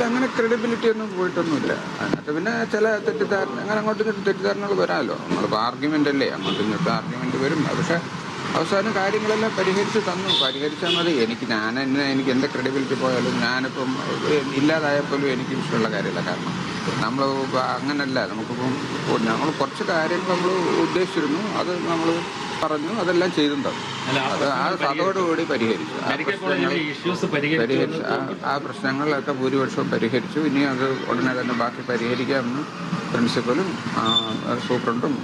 ഇല്ല അങ്ങനെ ക്രെഡിബിലിറ്റി ഒന്നും പോയിട്ടൊന്നുമില്ല. അതിനകത്ത് പിന്നെ ചില തെറ്റിദ്ധാരണ അങ്ങനെ അങ്ങോട്ടും തെറ്റിദ്ധാരണകൾ വരാമല്ലോ. നമ്മളിപ്പോൾ ആർഗ്യുമെന്റ് അല്ലേ? അങ്ങോട്ടും ഇങ്ങോട്ടും ആർഗ്യുമെന്റ് വരും. പക്ഷേ അവസാനം കാര്യങ്ങളെല്ലാം പരിഹരിച്ച് തന്നു. പരിഹരിച്ചാൽ മതി. എനിക്ക് ഞാൻ എന്നെ എനിക്ക് എന്റെ ക്രെഡിബിലിറ്റി പോയാലും ഞാനിപ്പം ഇല്ലാതായപ്പോലും എനിക്ക് ഇഷ്ടമുള്ള കാര്യമില്ല. കാരണം നമ്മൾ അങ്ങനല്ല. നമുക്കിപ്പം ഞങ്ങൾ കുറച്ച് കാര്യങ്ങൾ നമ്മൾ ഉദ്ദേശിച്ചിരുന്നു. അത് നമ്മൾ പറഞ്ഞു അതെല്ലാം ചെയ്തും തന്നു ആ അത് ആ അതോടുകൂടി പരിഹരിച്ചു. ആ പരിഹരിച്ചു പരിഹരിച്ചു. ആ- പ്രശ്നങ്ങളൊക്കെ ഭൂരിപക്ഷവും പരിഹരിച്ചു. ഇനി അത് ഉടനെ തന്നെ ബാക്കി പരിഹരിക്കാമെന്ന് പ്രിൻസിപ്പലും സൂപ്രണ്ടും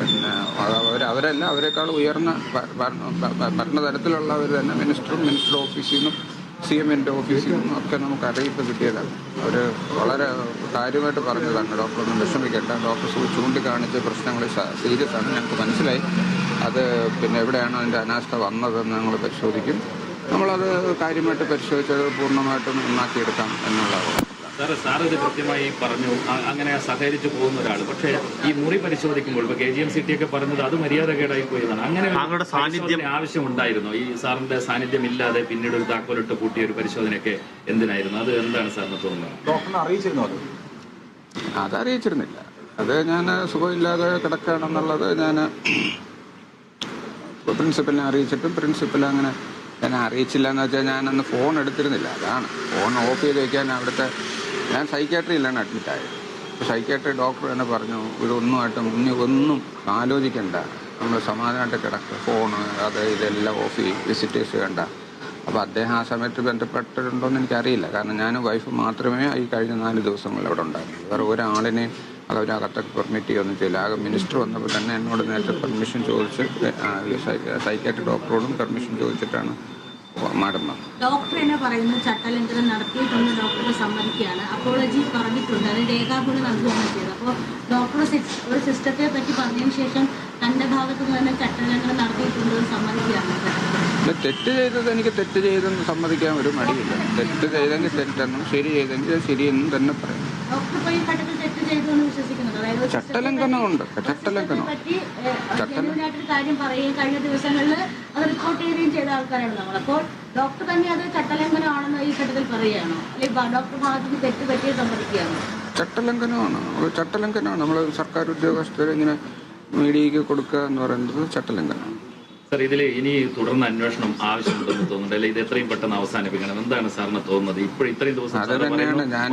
പിന്നെ അവർ അവരെല്ലാം അവരെക്കാൾ ഉയർന്ന ഭരണതലത്തിലുള്ളവർ തന്നെ മിനിസ്റ്ററും മിനിസ്റ്റർ ഓഫീസിൽ നിന്നും സി എമ്മിന്റെ ഓഫീസിൽ നിന്നും ഒക്കെ നമുക്ക് അറിയിപ്പ് കിട്ടിയതാണ്. അവർ വളരെ കാര്യമായിട്ട് പറഞ്ഞതാണ്. ഡോക്ടർ ഒന്നും വിഷമിക്കേണ്ട. ഡോക്ടർ ചൂണ്ടിക്കാണിച്ച പ്രശ്നങ്ങൾ സീരിയസ് ആണ് ഞങ്ങൾക്ക് മനസ്സിലായി. അത് പിന്നെ എവിടെയാണ് അതിന്റെ അനാസ്ഥ വന്നതെന്ന് ഞങ്ങൾ പരിശോധിക്കും. നമ്മളത് കാര്യമായിട്ട് പരിശോധിച്ചത് പൂർണമായിട്ടും നന്നാക്കിയെടുക്കാം എന്നുള്ളതാണ് സാറ് സാർ ഇത് കൃത്യമായി പറഞ്ഞു. അങ്ങനെ സഹകരിച്ചു പോകുന്ന ഒരാൾ. പക്ഷേ ഈ മുറി പരിശോധിക്കുമ്പോൾ ഇപ്പൊ K G M C T ഒക്കെ പറഞ്ഞത് അത് മര്യാദകേടായി പോയതാണ്. അങ്ങനെ താങ്കളുടെ സാന്നിധ്യം- ആവശ്യമുണ്ടായിരുന്നു. ഈ സാറിന്റെ സാന്നിധ്യം ഇല്ലാതെ പിന്നീട് ഒരു താക്കോലിട്ട് പൂട്ടിയ ഒരു പരിശോധനയൊക്കെ എന്തിനായിരുന്നു? അത് എന്താണ് സാറിന് തോന്നുന്നത്? ഡോക്ടറിനെ അറിയിച്ചിരുന്നു അത്? അതറിയിച്ചിരുന്നില്ല. അത് ഞാൻ സുഖമില്ലാതെ കിടക്കുകയാണെന്നുള്ളത് ഞാൻ പ്രിൻസിപ്പലിനെ അറിയിച്ചിട്ടും പ്രിൻസിപ്പൽ അങ്ങനെ എന്നെ അറിയിച്ചില്ല എന്ന് വെച്ചാൽ ഞാനന്ന് ഫോൺ എടുത്തിരുന്നില്ല. അതാണ്. ഫോൺ ഓഫ് ചെയ്ത് വയ്ക്കാൻ അവിടുത്തെ ഞാൻ സൈക്കാട്രിയിലാണ് അഡ്മിറ്റായത് അപ്പോൾ സൈക്കാട്രി ഡോക്ടർ എന്നെ പറഞ്ഞു ഇതൊന്നുമായിട്ടും ഇനി ഒന്നും ആലോചിക്കണ്ട. നമ്മൾ സമാധാനമായിട്ട് കിടക്കുക ഫോണ് അത് ഇതെല്ലാം ഓഫ് ചെയ്യും. വിസിറ്റേഴ്സ് വേണ്ട. അപ്പോൾ അദ്ദേഹം ആ സമയത്ത് ബന്ധപ്പെട്ടിട്ടുണ്ടോ എന്ന് എനിക്കറിയില്ല. കാരണം ഞാനും വൈഫ് മാത്രമേ ഈ കഴിഞ്ഞ നാല് ദിവസങ്ങളിൽ അവിടെ ഉണ്ടായിരുന്നു വേറെ ഒരാളിനെയും അത് അവരകത്തൊക്കെ പെർമിറ്റ് ചെയ്യൊന്നും ചെയ്യില്ല ആകെ മിനിസ്റ്റർ വന്നപ്പോൾ തന്നെ എന്നോട് നേരത്തെ പെർമിഷൻ ചോദിച്ച് സൈക്കാട്രി ഡോക്ടറോടും പെർമിഷൻ ചോദിച്ചിട്ടാണ് മാഡം വന്നത്. ഡോക്ടർ എന്നെ പറയുന്നു? ചട്ടലംഘനം നടത്തിയിട്ടുണ്ട് ഡോക്ടർ സമ്മതിക്കുകയാണ്. അപ്പോളജി പറഞ്ഞിട്ടുണ്ട്. അത് രേഖാമൂലം നൽകുകയാണ് ചെയ്തത്. അപ്പോൾ ഡോക്ടർ ഒരു സിസ്റ്റത്തെ പറ്റി പറഞ്ഞതിന് ശേഷം ഭാഗത്ത് തന്നെ ചട്ടലംഘനം നടത്തിയിട്ടുണ്ട് എന്ന് സമ്മതിക്കുകയാണ്. തെറ്റ് ചെയ്തത് എനിക്ക് തെറ്റ് ചെയ്തെന്ന് സമ്മതിക്കാൻ ഒരു മടിയില്ല. തെറ്റ് ചെയ്തെങ്കിൽ തെറ്റെന്നും ശരി ചെയ്തെങ്കിൽ ശരിയെന്നും തന്നെ പറയാം. ഡോക്ടർ ഇപ്പോൾ ഈ ഘട്ടത്തിൽ ചട്ടലംഘനമുണ്ട് ചട്ടലംഘനം കാര്യം പറയുകയും കഴിഞ്ഞ ദിവസങ്ങളിൽ അത് റിപ്പോർട്ട് ചെയ്യുകയും ചെയ്ത ആൾക്കാരാണ് നമ്മൾ അപ്പോൾ ഡോക്ടർ തന്നെ അത് ചട്ടലംഘനമാണെന്ന് ഈ ഘട്ടത്തിൽ പറയുകയാണോ? അല്ലെങ്കിൽ ഡോക്ടർ ഭാഗത്തുനിന്ന് തെറ്റ് പറ്റിയത് സമ്മതിക്കുകയാണോ? ചട്ടലംഘനമാണ്. ചട്ടലംഘനമാണ്. നമ്മൾ സർക്കാർ ഉദ്യോഗസ്ഥരെ ഇങ്ങനെ മീഡിയയ്ക്ക് കൊടുക്കുക എന്ന് പറയുന്നത് ചട്ടലംഘനമാണ്. സാർ ഇതിൽ ഇനി തുടർന്ന് അന്വേഷണം ആവശ്യമുണ്ടെന്ന് തോന്നുന്നുണ്ട്. അല്ലെ? ഇത് എത്രയും പെട്ടെന്ന് അവസാനിപ്പിക്കണം. എന്താണ് സാറിന് തോന്നുന്നത്? ഇപ്പോൾ ഇത്രയും ദിവസം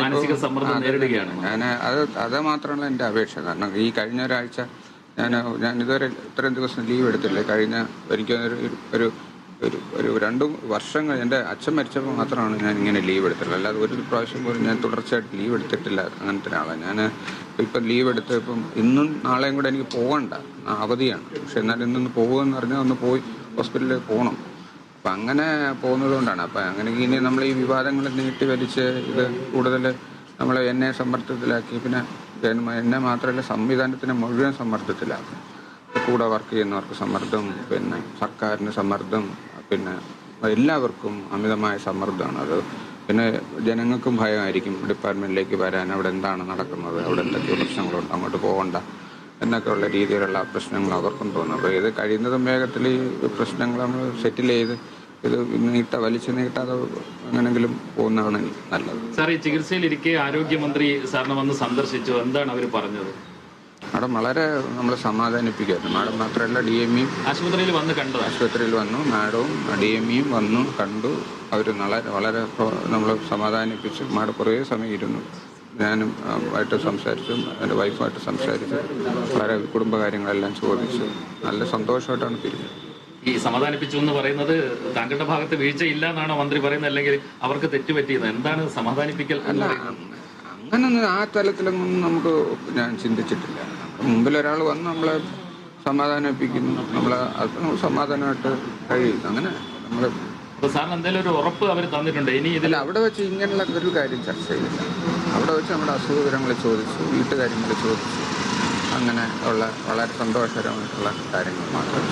മാനസിക സമ്മർദ്ദം നേരിടുകയാണ്. ഞാൻ അത് അത് മാത്രമല്ല എന്റെ അപേക്ഷ. കാരണം ഈ കഴിഞ്ഞ ഒരാഴ്ച ഞാൻ ഞാൻ ഇതുവരെ ഇത്രയും ദിവസം ലീവ് എടുത്തില്ല കഴിഞ്ഞ എനിക്ക് ഒരു ഒരു ഒരു ഒരു രണ്ട് വർഷങ്ങൾ എന്റെ അച്ഛൻ മരിച്ചപ്പോൾ മാത്രമാണ് ഞാൻ ഇങ്ങനെ ലീവ് എടുത്തിട്ടുള്ളത്. അല്ലാതെ ഒരു പ്രാവശ്യം പോലും ഞാൻ തുടർച്ചയായിട്ട് ലീവ് എടുത്തിട്ടില്ല അങ്ങനത്തെ ഒരാളാണ് ഞാൻ ഇപ്പം ലീവ് എടുത്ത് ഇപ്പം ഇന്നും നാളെയും കൂടെ എനിക്ക് പോകണ്ട അവധിയാണ്. പക്ഷെ എന്നാൽ ഇന്നൊന്ന് പോകുമെന്ന് പറഞ്ഞാൽ ഒന്ന് പോയി ഹോസ്പിറ്റലിൽ പോകണം. അപ്പം അങ്ങനെ പോകുന്നത് കൊണ്ടാണ്. അപ്പം അങ്ങനെ ഇനി നമ്മൾ ഈ വിവാദങ്ങൾ നീട്ടി വലിച്ച് ഇത് കൂടുതൽ നമ്മളെ എന്നെ സമ്മർദ്ദത്തിലാക്കി പിന്നെ എന്നെ മാത്രമല്ല സംവിധാനത്തിനെ മുഴുവൻ സമ്മർദ്ദത്തിലാക്കും. കൂടെ വർക്ക് ചെയ്യുന്നവർക്ക് സമ്മർദ്ദം പിന്നെ സർക്കാരിന് സമ്മർദ്ദം പിന്നെ എല്ലാവർക്കും അമിതമായ സമ്മർദ്ദമാണ്. അത് പിന്നെ ജനങ്ങൾക്കും ഭയമായിരിക്കും ഡിപ്പാർട്ട്മെന്റിലേക്ക് വരാൻ അവിടെ എന്താണ് നടക്കുന്നത് അവിടെ എന്തൊക്കെ പ്രശ്നങ്ങളുണ്ട് അങ്ങോട്ട് പോകണ്ട എന്നൊക്കെയുള്ള രീതിയിലുള്ള പ്രശ്നങ്ങൾ അവർക്കും തോന്നും. അപ്പോൾ ഇത് കഴിയുന്നതും വേഗത്തിൽ ഈ പ്രശ്നങ്ങൾ നമ്മൾ സെറ്റിൽ ചെയ്ത് ഇത് നീട്ട വലിച്ചു നീട്ടാതെ എങ്ങനെങ്കിലും പോകുന്നതാണ് നല്ലത്. സാർ ഈ ചികിത്സയിലിരിക്കെ ആരോഗ്യമന്ത്രി സാറിനെ വന്ന് സന്ദർശിച്ചു. എന്താണ് അവർ പറഞ്ഞത്? മാഡം വളരെ നമ്മളെ സമാധാനിപ്പിക്കുന്നു മാഡം മാത്രമല്ല ഡി എം ഇയും ആശുപത്രിയിൽ വന്ന് കണ്ടു ആശുപത്രിയിൽ വന്നു. മാഡവും ഡി എം ഇയും വന്നു കണ്ടു. അവർ വളരെ വളരെ നമ്മൾ സമാധാനിപ്പിച്ചു. മാഡം കുറേ സമയം ഇരുന്നു. ഞാനും ആയിട്ട് സംസാരിച്ചു. എന്റെ വൈഫുമായിട്ട് സംസാരിച്ചു. വളരെ കുടുംബകാര്യങ്ങളെല്ലാം ചോദിച്ചു. നല്ല സന്തോഷമായിട്ടാണ് പിരിഞ്ഞത്. ഈ സമാധാനിപ്പിച്ചു എന്ന് പറയുന്നത് താങ്കളുടെ ഭാഗത്ത് വീഴ്ചയില്ല എന്നാണോ മന്ത്രി പറയുന്നത്? അല്ലെങ്കിൽ അവർക്ക് തെറ്റുപറ്റിയത് എന്താണ് സമാധാനിപ്പിക്കൽ പറയുന്നത്? അങ്ങനൊന്നും ആ തലത്തിലൊന്നും നമുക്ക് ഞാൻ ചിന്തിച്ചിട്ടില്ല. മുമ്പിൽ ഒരാൾ വന്ന് നമ്മളെ സമാധാനിപ്പിക്കുന്നു. നമ്മളെ അത് നമ്മൾ സമാധാനമായിട്ട് കഴിയുന്നു അങ്ങനെ നമ്മൾ അപ്പൊ സാറിന് എന്തെങ്കിലും ഒരു ഉറപ്പ് അവർ തന്നിട്ടുണ്ട്. ഇനി ഇതിൽ അവിടെ വെച്ച് ഇങ്ങനെയുള്ള ഒരു കാര്യം ചർച്ച ചെയ്തില്ല. അവിടെ വെച്ച് നമ്മുടെ അസുഖവിവരങ്ങൾ ചോദിച്ചു വീട്ടുകാര്യങ്ങൾ ചോദിച്ചു. അങ്ങനെ ഉള്ള വളരെ സന്തോഷകരമായിട്ടുള്ള കാര്യങ്ങൾ മാത്രം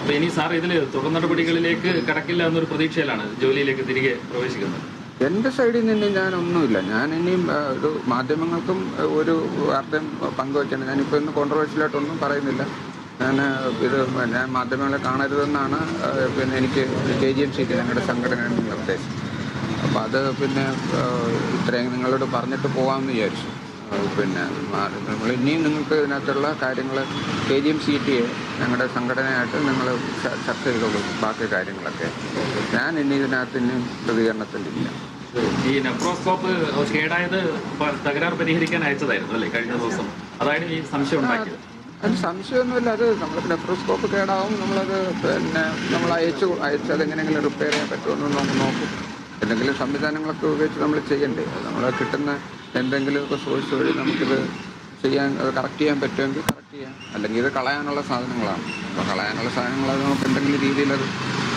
അപ്പൊ ഇനി സാർ ഇതിൽ തുടർ നടപടികളിലേക്ക് കടക്കില്ല എന്നൊരു പ്രതീക്ഷയിലാണ് ജോലിയിലേക്ക് തിരികെ പ്രവേശിക്കുന്നത്. എന്റെ സൈഡിൽ നിന്ന് ഞാനൊന്നുമില്ല ഞാൻ ഇനിയും ഒരു മാധ്യമങ്ങൾക്കും ഒരു വാർത്തയും പങ്കുവയ്ക്കണം ഞാനിപ്പോൾ ഇന്ന് കോൺട്രവേഴ്ഷ്യലായിട്ടൊന്നും പറയുന്നില്ല. ഞാൻ ഇത് ഞാൻ മാധ്യമങ്ങളെ കാണരുതെന്നാണ് പിന്നെ എനിക്ക് കെ ജി എം സിക്ക് ഞങ്ങളുടെ സംഘടനയുടെ നിർദ്ദേശം അപ്പോൾ അത് പിന്നെ ഇത്രയും നിങ്ങളോട് പറഞ്ഞിട്ട് പോകാമെന്ന് വിചാരിച്ചു. പിന്നെ നമ്മൾ ഇനിയും നിങ്ങൾക്ക് ഇതിനകത്തുള്ള കാര്യങ്ങൾ K G M C T A ഞങ്ങളുടെ സംഘടനയായിട്ട് നിങ്ങൾ ചർച്ച ചെയ്തോളൂ. ബാക്കി കാര്യങ്ങളൊക്കെ. ഞാൻ ഇനി ഇതിനകത്ത് ഇനി പ്രതികരണത്തിലില്ല. ഈ നെഫ്രോസ്കോപ്പ് കേടായത് തകരാർ പരിഹരിക്കാൻ അയച്ചതായിരുന്നു അല്ലേ കഴിഞ്ഞ ദിവസം? അതായിരുന്നു ഈ സംശയം ഉണ്ടാക്കിയത്. അത് സംശയമൊന്നുമില്ല. അത് നമ്മൾ നെഫ്രോസ്കോപ്പ് കേടാവും. നമ്മളത് പിന്നെ നമ്മൾ അയച്ചു അയച്ച് അതെങ്ങനെയെങ്കിലും റിപ്പയർ ചെയ്യാൻ പറ്റുമെന്ന് നമുക്ക് നോക്കും. എന്തെങ്കിലും സംവിധാനങ്ങളൊക്കെ ഉപയോഗിച്ച് നമ്മൾ ചെയ്യണ്ടേ? നമ്മൾ കിട്ടുന്ന എന്തെങ്കിലുമൊക്കെ സോഴ്സ് വഴി നമുക്കിത് ചെയ്യാൻ കറക്റ്റ് ചെയ്യാൻ പറ്റുമെങ്കിൽ കറക്റ്റ് ചെയ്യാം. അല്ലെങ്കിൽ ഇത് കളയാനുള്ള സാധനങ്ങളാണ്. അപ്പോൾ കളയാനുള്ള സാധനങ്ങൾ അത് നമുക്ക് എന്തെങ്കിലും രീതിയിൽ അത്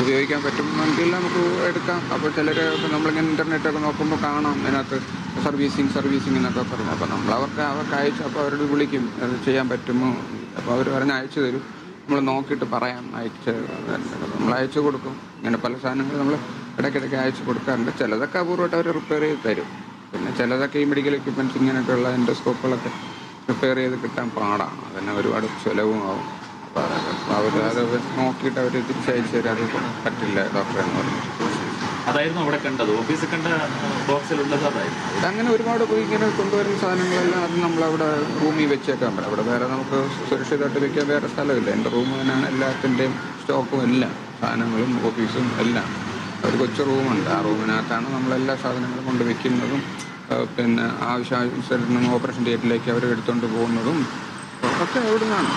ഉപയോഗിക്കാൻ പറ്റുമെങ്കിൽ നമുക്ക് എടുക്കാം. അപ്പോൾ ചിലർ നമ്മളിങ്ങനെ ഇന്റർനെറ്റൊക്കെ നോക്കുമ്പോൾ കാണാം അതിനകത്ത് സർവീസിങ് സർവീസിങ് എന്നൊക്കെ പറയും അപ്പോൾ നമ്മൾ അവർക്ക് അവർക്ക് അയച്ച് അപ്പോൾ അവരോട് വിളിക്കും അത് ചെയ്യാൻ പറ്റുമോ? അപ്പോൾ അവർ പറഞ്ഞ് അയച്ചു തരും. നമ്മൾ നോക്കിയിട്ട് പറയാം അയച്ച് നമ്മൾ അയച്ചു കൊടുക്കും. ഇങ്ങനെ പല സാധനങ്ങൾ നമ്മൾ ഇടയ്ക്കിടയ്ക്ക് അയച്ചു കൊടുക്കാറുണ്ട്. ചിലതൊക്കെ അപൂർവമായിട്ട് അവർ റിപ്പയർ ചെയ്ത് തരും. പിന്നെ ചിലതൊക്കെ ഈ മെഡിക്കൽ എക്യുപ്മെന്റ്സ് ഇങ്ങനെയൊക്കെയുള്ള എൻഡോസ്കോപ്പുകളൊക്കെ റിപ്പയർ ചെയ്ത് കിട്ടാൻ പാടാണ് അതിന് ഒരുപാട് ചിലവും ആവും. അപ്പോൾ അവർ അത് നോക്കിയിട്ട് അവർ തിരിച്ചയച്ചു തരാം. അത് പറ്റില്ല ഡോക്ടറെ എന്ന് പറഞ്ഞു. അതായിരുന്നു അവിടെ കണ്ടത്. ഓഫീസിൽ കണ്ട ബോക്സിലുള്ളത് അതായിരുന്നു. അങ്ങനെ ഒരുപാട് പോയി ഇങ്ങനെ കൊണ്ടുവരുന്ന സാധനങ്ങളെല്ലാം അത് നമ്മളവിടെ റൂമിൽ വെച്ചേക്കാൻ പറ്റും. അവിടെ വേറെ നമുക്ക് സുരക്ഷിതമായിട്ട് വെക്കാൻ വേറെ സ്ഥലമില്ല. എന്റെ റൂം തന്നെയാണ് എല്ലാത്തിന്റെയും സ്റ്റോക്കും എല്ലാം. സാധനങ്ങളും ഓഫീസും എല്ലാം. ഒരു കൊച്ചു റൂമുണ്ട്. ആ റൂമിനകത്താണ് നമ്മളെല്ലാ സാധനങ്ങളും കൊണ്ട് വെക്കുന്നതും പിന്നെ ആവശ്യാനുസരണം ഓപ്പറേഷൻ തിയേറ്ററിലേക്ക് അവർ എടുത്തുകൊണ്ട് പോകുന്നതും ഒക്കെ അവിടെ നിന്നാണ്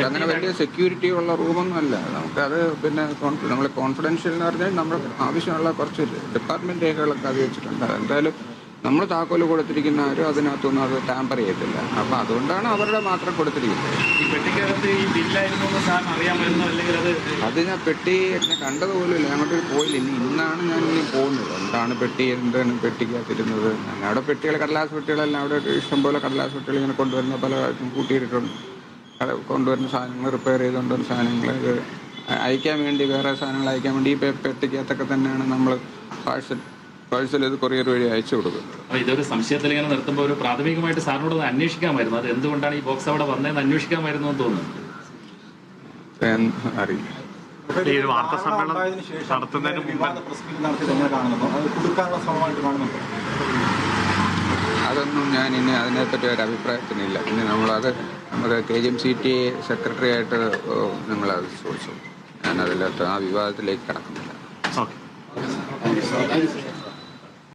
അങ്ങനെ വലിയ സെക്യൂരിറ്റി ഉള്ള റൂമൊന്നും അല്ല. നമുക്കത് പിന്നെ നമ്മൾ കോൺഫിഡൻഷ്യൽ എന്ന് പറഞ്ഞാൽ നമ്മൾ ആവശ്യമുള്ള കുറച്ച് ഡിപ്പാർട്ട്മെന്റ് രേഖകളൊക്കെ അത് വെച്ചിട്ടുണ്ട്. എന്തായാലും നമ്മൾ താക്കോൽ കൊടുത്തിരിക്കുന്ന ആരും അതിനകത്തൊന്നും അത് ടാമ്പർ ചെയ്യത്തില്ല. അപ്പം അതുകൊണ്ടാണ് അവരുടെ മാത്രം കൊടുത്തിരിക്കുന്നത്. അത് ഞാൻ പെട്ടി എന്നെ കണ്ടതുപോലും ഇല്ല. അങ്ങോട്ട് പോയില്ല. ഇനി ഇന്നാണ് ഞാൻ ഇനി പോകുന്നത്. എന്താണ് പെട്ടി? എന്താണ് പെട്ടിക്കകത്തിരുന്നത്? ഞാൻ അവിടെ പെട്ടികൾ കടലാസ് പെട്ടികളെല്ലാം അവിടെ ഇഷ്ടംപോലെ കടലാസ് പെട്ടികൾ ഇങ്ങനെ കൊണ്ടുവരുന്ന പല കൂട്ടിയിട്ടുണ്ട് കൊണ്ടുവരുന്ന സാധനങ്ങൾ റിപ്പയർ ചെയ്ത് കൊണ്ടുവരുന്ന സാധനങ്ങൾ അയക്കാൻ വേണ്ടി വേറെ സാധനങ്ങൾ അയക്കാൻ വേണ്ടി ഈ പെട്ടിക്കകത്തൊക്കെ തന്നെയാണ് നമ്മൾ പാഴ്സൽ പാഴ്സൽ ഇത് കൊറിയർ വഴി അയച്ചു കൊടുക്കുന്നത് അപ്പൊ ഇതൊരു സംശയത്തിൽ ഇങ്ങനെ നിർത്തുമ്പോൾ ഒരു പ്രാഥമികമായിട്ട് സാറിനോട് ഒന്ന് അന്വേഷിക്കാമായിരുന്നു. അത് എന്തുകൊണ്ടാണ് ഈ ബോക്സ് അവിടെ വന്നതെന്ന് അന്വേഷിക്കാമായിരുന്നു എന്ന് തോന്നുന്നു? അറിയില്ല. ഈ ഒരു വാർത്താ സമ്മേളനം നടത്തുന്നതിന് മുമ്പ് അതൊന്നും ഞാൻ ഇനി അതിനെപ്പറ്റി ഒരു അഭിപ്രായത്തിനില്ല. ഇനി നമ്മളത് നമ്മുടെ K G M C T secretary ആയിട്ട് നിങ്ങളത് ചോദിച്ചു ഞാനതിലകത്ത് ആ വിവാദത്തിലേക്ക് കടക്കുന്നില്ല. ഓക്കെ.